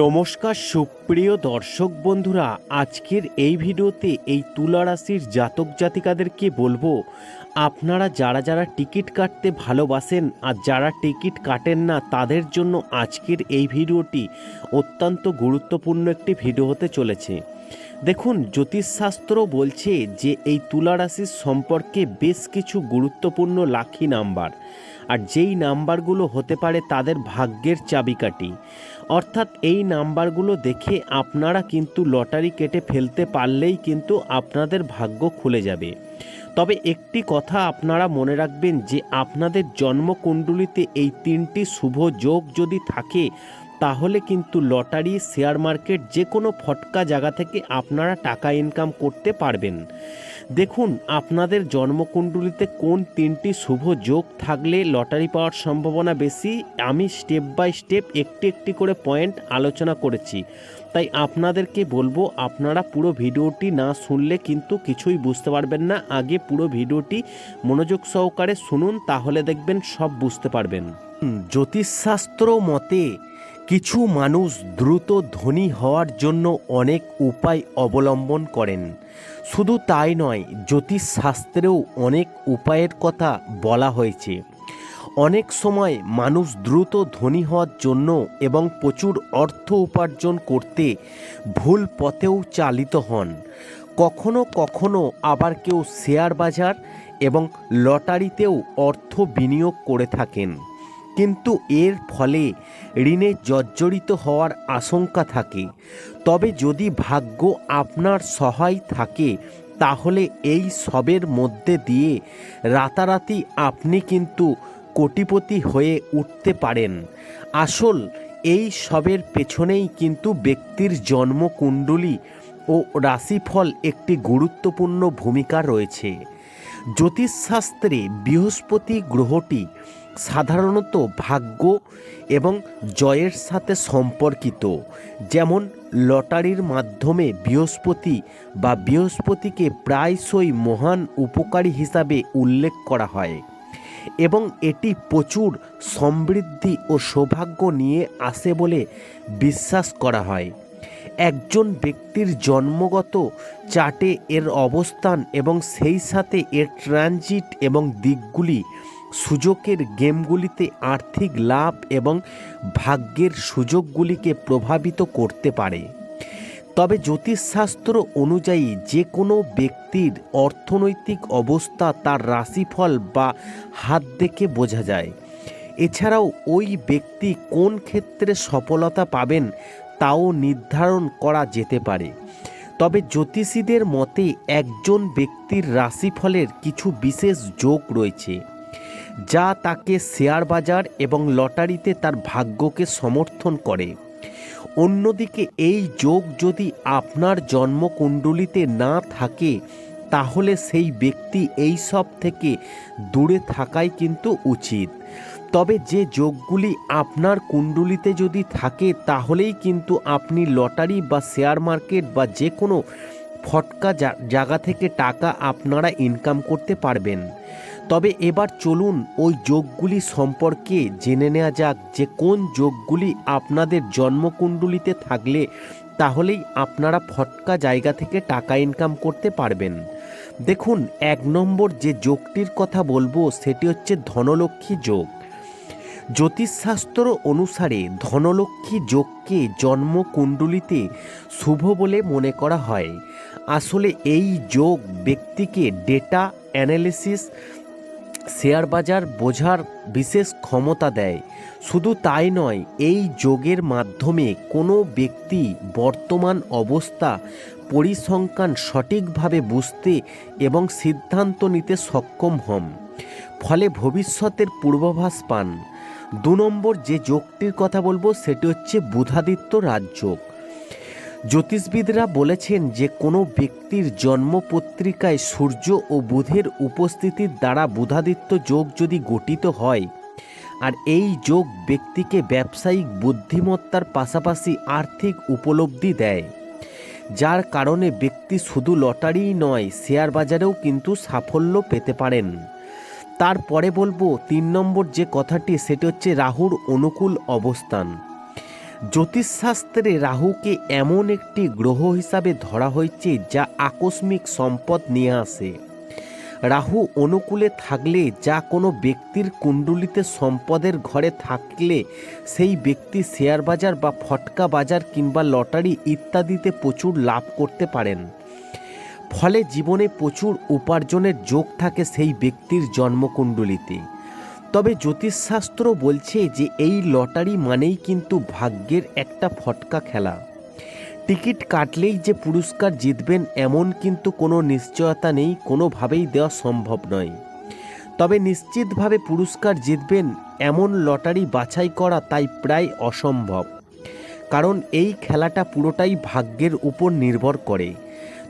নমস্কার সুপ্রিয় দর্শক বন্ধুরা, আজকের এই ভিডিওতে এই তুলা রাশির জাতক জাতিকাদেরকে বলব, আপনারা যারা যারা টিকিট কাটতে ভালোবাসেন আর যারা টিকিট কাটেন না, তাদের জন্য আজকের এই ভিডিওটি অত্যন্ত গুরুত্বপূর্ণ একটি ভিডিও হতে চলেছে। দেখুন, জ্যোতিষশাস্ত্র বলছে যে এই তুলা রাশির সম্পর্কে বেশ কিছু গুরুত্বপূর্ণ লাখি নাম্বার। আর যেই নাম্বারগুলো হতে পারে তাদের ভাগ্যের চাবিকাঠি। অর্থাৎ এই নাম্বারগুলো দেখে আপনারা কিন্তু লটারি কেটে ফেলতে পারলেই কিন্তু আপনাদের ভাগ্য খুলে যাবে। তবে একটি কথা আপনারা মনে রাখবেন যে আপনাদের জন্মকুণ্ডলিতে এই তিনটি শুভ যোগ যদি থাকে, তাহলে কিন্তু লটারি, শেয়ার মার্কেট যে কোনো ফটকা জায়গা থেকে আপনারা টাকা ইনকাম করতে পারবেন। দেখুন, আপনাদের জন্মকুণ্ডলিতে কোন তিনটি শুভ যোগ থাকলে লটারি পাওয়ার সম্ভাবনা বেশি? আমি স্টেপ বাই স্টেপ একটি একটি করে পয়েন্ট আলোচনা করেছি। তাই আপনাদেরকে বলব, আপনারা পুরো ভিডিওটি না শুনলে কিন্তু কিছুই বুঝতে পারবেন না। আগে পুরো ভিডিওটি মনোযোগ সহকারে শুনুন, তাহলে দেখবেন সব বুঝতে পারবেন। জ্যোতিষশাস্ত্র মতে কিছু মানুষ দ্রুত ধনী হওয়ার জন্য অনেক উপায় অবলম্বন করেন। শুধু তাই নয়, জ্যোতিষশাস্ত্রেও অনেক উপায়ের কথা বলা হয়েছে। অনেক সময় মানুষ দ্রুত ধনী হওয়ার জন্য এবং প্রচুর অর্থ উপার্জন করতে ভুল পথেও চালিত হন। কখনো কখনো আবার কেউ শেয়ার বাজার এবং লটারিতেও অর্থ বিনিয়োগ করে থাকেন। কিন্তু এর ফলে ঋণে জর্জরিত হওয়ার আশঙ্কা থাকে। তবে যদি ভাগ্য আপনার সহায় থাকে, তাহলে এই সবের মধ্যে দিয়ে রাতারাতি আপনি কিন্তু কোটিপতি হয়ে উঠতে পারেন। আসল, এই সবের পেছনেই কিন্তু ব্যক্তির জন্মকুণ্ডলী ও রাশিফল একটি গুরুত্বপূর্ণ ভূমিকা রয়েছে। জ্যোতিষশাস্ত্রে বৃহস্পতি গ্রহটি সাধারণত ভাগ্য এবং জয়ের সাথে সম্পর্কিত, যেমন লটারির মাধ্যমে বৃহস্পতি বা বৃহস্পতিকে প্রায়শই মহান উপকারী হিসাবে উল্লেখ করা হয় এবং এটি প্রচুর সমৃদ্ধি ও সৌভাগ্য নিয়ে আসে বলে বিশ্বাস করা হয়। একজন ব্যক্তির জন্মগত চার্টে এর অবস্থান এবং সেই সাথে এর ট্রানজিট এবং দিকগুলি সুযোগের গেমগুলিতে আর্থিক লাভ এবং ভাগ্যের সুযোগগুলিকে প্রভাবিত করতে পারে। তবে জ্যোতিষশাস্ত্র অনুযায়ী যে কোনো ব্যক্তির অর্থনৈতিক অবস্থা তার রাশিফল বা হাত দেখে বোঝা যায়। এছাড়াও ওই ব্যক্তি কোন ক্ষেত্রে সফলতা পাবেন তাও নির্ধারণ করা যেতে পারে। তবে জ্যোতিষীদের মতে একজন ব্যক্তির রাশিফলের কিছু বিশেষ যোগ রয়েছে। যা তাকে শেয়ার বাজার এবং লটারিতে তার ভাগ্যকে সমর্থন করে। অন্যদিকে এই যোগ যদি আপনার জন্মকুণ্ডলিতে না থাকে, তাহলে সেই ব্যক্তি এই সব থেকে দূরে থাকাই কিন্তু উচিত। তবে যে যোগগুলি আপনার কুণ্ডলিতে যদি থাকে, তাহলেই কিন্তু আপনি লটারি বা শেয়ার মার্কেট বা যে কোনো ফটকা জায়গা থেকে টাকা আপনারা ইনকাম করতে পারবেন। তবে এবার চলুন ওই যোগগুলি সম্পর্কে জেনে নেওয়া যাক যে কোন যোগগুলি আপনাদের জন্মকুণ্ডলিতে থাকলে তাহলেই আপনারা ফটকা জায়গা থেকে টাকা ইনকাম করতে পারবেন। দেখুন, এক নম্বর যে যোগটির কথা বলব সেটি হচ্ছে ধনলক্ষ্মী যোগ। জ্যোতিষশাস্ত্র অনুসারে ধনলক্ষ্মী যোগকে জন্মকুণ্ডলিতে শুভ বলে মনে করা হয়। আসলে এই যোগ ব্যক্তিকে ডেটা অ্যানালিসিস শেয়ার বাজার বোঝার বিশেষ ক্ষমতা দেয়। শুধু তাই নয়, এই যোগের মাধ্যমে কোনো ব্যক্তি বর্তমান অবস্থা পরিসংখ্যান সঠিকভাবে বুঝতে এবং সিদ্ধান্ত নিতে সক্ষম হন। ফলে ভবিষ্যতের পূর্বাভাস পান। দু নম্বর যে যোগটির কথা বলব, সেটি হচ্ছে বুধাদিত্য রাজযোগ। জ্যোতিষবিদরা বলেছেন যে কোনো ব্যক্তির জন্মপত্রিকায় সূর্য ও বুধের উপস্থিতির দ্বারা বুধাদিত্য যোগ যদি গঠিত হয়, আর এই যোগ ব্যক্তিকে ব্যবসায়িক বুদ্ধিমত্তার পাশাপাশি আর্থিক উপলব্ধি দেয়, যার কারণে ব্যক্তি শুধু লটারিই নয়, শেয়ার বাজারেও কিন্তু সাফল্য পেতে পারেন। তারপরে বলব, তিন নম্বর যে কথাটি, সেটি হচ্ছে রাহুর অনুকূল অবস্থান। জ্যোতিষশাস্ত্রে রাহুকে এমন একটি গ্রহ হিসাবে ধরা হয়েছে যা আকস্মিক সম্পদ নিয়ে আসে। রাহু অনুকূলে থাকলে যা কোনো ব্যক্তির কুণ্ডলিতে সম্পদের ঘরে থাকলে সেই ব্যক্তি শেয়ার বাজার বা ফটকা বাজার কিংবা লটারি ইত্যাদিতে প্রচুর লাভ করতে পারেন। ফলে জীবনে প্রচুর উপার্জনের যোগ থাকে সেই ব্যক্তির জন্মকুণ্ডলিতে। তবে জ্যোতিষশাস্ত্র বলছে যে এই লটারি মানেই কিন্তু ভাগ্যের একটা ফটকা খেলা। টিকিট কাটলেই যে পুরস্কার জিতবেন এমন কিন্তু কোনো নিশ্চয়তা নেই, কোনোভাবেই দেওয়া সম্ভব নয়। তবে নিশ্চিতভাবে পুরস্কার জিতবেন এমন লটারি বাছাই করা তাই প্রায় অসম্ভব। কারণ এই খেলাটা পুরোটাই ভাগ্যের উপর নির্ভর করে।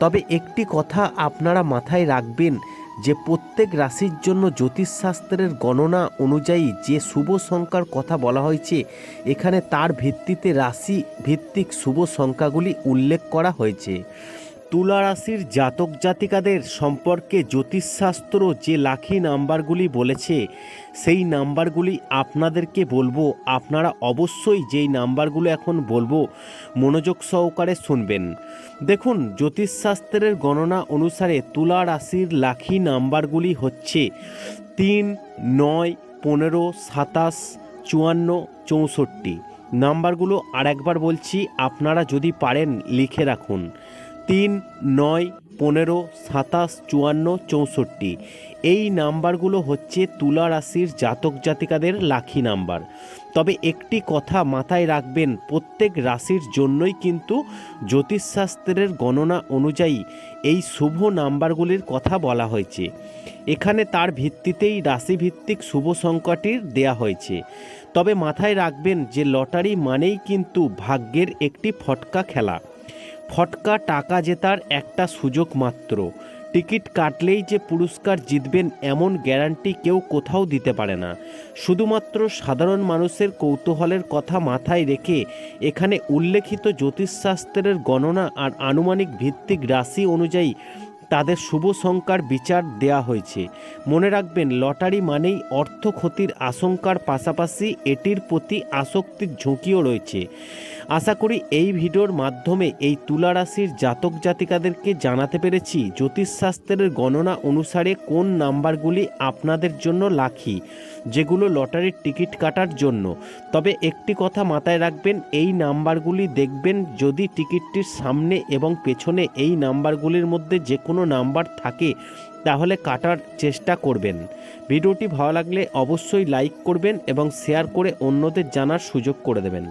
তবে একটি কথা আপনারা মাথায় রাখবেন যে প্রত্যেক রাশির জন্য জ্যোতিষশাস্ত্রের গণনা অনুযায়ী যে শুভ সংখ্যার কথা বলা হয়েছে, এখানে তার ভিত্তিতে রাশি ভিত্তিক শুভ সংখ্যাগুলি উল্লেখ করা হয়েছে। তুলা রাশির জাতক জাতিকাদের সম্পর্কে জ্যোতিষশাস্ত্র যে লাখি নাম্বারগুলি বলেছে, সেই নাম্বারগুলি আপনাদেরকে বলব। আপনারা অবশ্যই যেই নাম্বারগুলো এখন বলব, মনোযোগ সহকারে শুনবেন। দেখুন, জ্যোতিষশাস্ত্রের গণনা অনুসারে তুলা রাশির লাখি নাম্বারগুলি হচ্ছে তিন, নয়, পনেরো, সাতাশ, চুয়ান্ন, চৌষট্টি। নাম্বারগুলো আরেকবার বলছি, আপনারা যদি পারেন লিখে রাখুন। তিন, নয়, পনেরো, সাতাশ, চুয়ান্ন, চৌষট্টি। এই নাম্বারগুলো হচ্ছে তুলা রাশির জাতক জাতিকাদের লাখি নাম্বার। তবে একটি কথা মাথায় রাখবেন, প্রত্যেক রাশির জন্যই কিন্তু জ্যোতিষশাস্ত্রের গণনা অনুযায়ী এই শুভ নাম্বারগুলির কথা বলা হয়েছে। এখানে তার ভিত্তিতেই রাশিভিত্তিক শুভ সংখ্যাটির দেয়া হয়েছে। তবে মাথায় রাখবেন যে লটারি মানেই কিন্তু ভাগ্যের একটি ফটকা খেলা। ফটকা টাকা জেতার একটা সুযোগ মাত্র। টিকিট কাটলেই যে পুরস্কার জিতবেন এমন গ্যারান্টি কেউ কোথাও দিতে পারে না। শুধুমাত্র সাধারণ মানুষের কৌতূহলের কথা মাথায় রেখে এখানে উল্লেখিত জ্যোতিষশাস্ত্রের গণনা আর আনুমানিক ভিত্তিক রাশি অনুযায়ী তাদের শুভ সংখ্যার বিচার দেয়া হয়েছে। মনে রাখবেন, লটারি মানেই অর্থ ক্ষতির আশঙ্কার পাশাপাশি এটির প্রতি আসক্তির ঝুঁকিও রয়েছে। আশা করি এই ভিডিওর মাধ্যমে এই তুলা রাশির জাতক জাতিকাদেরকে জানাতে পেরেছি জ্যোতিষশাস্ত্রের গণনা অনুসারে কোন নাম্বারগুলি আপনাদের জন্য লাখি যেগুলো লটারির টিকিট কাটার জন্য। তবে একটি কথা মাথায় রাখবেন, এই নাম্বারগুলি দেখবেন যদি টিকিটটির সামনে এবং পেছনে এই নাম্বারগুলির মধ্যে যে কোনো নাম্বার থাকে, তাহলে কাটার চেষ্টা করবেন। ভিডিওটি ভালো লাগলে অবশ্যই লাইক করবেন এবং শেয়ার করে অন্যদের জানার সুযোগ করে দেবেন।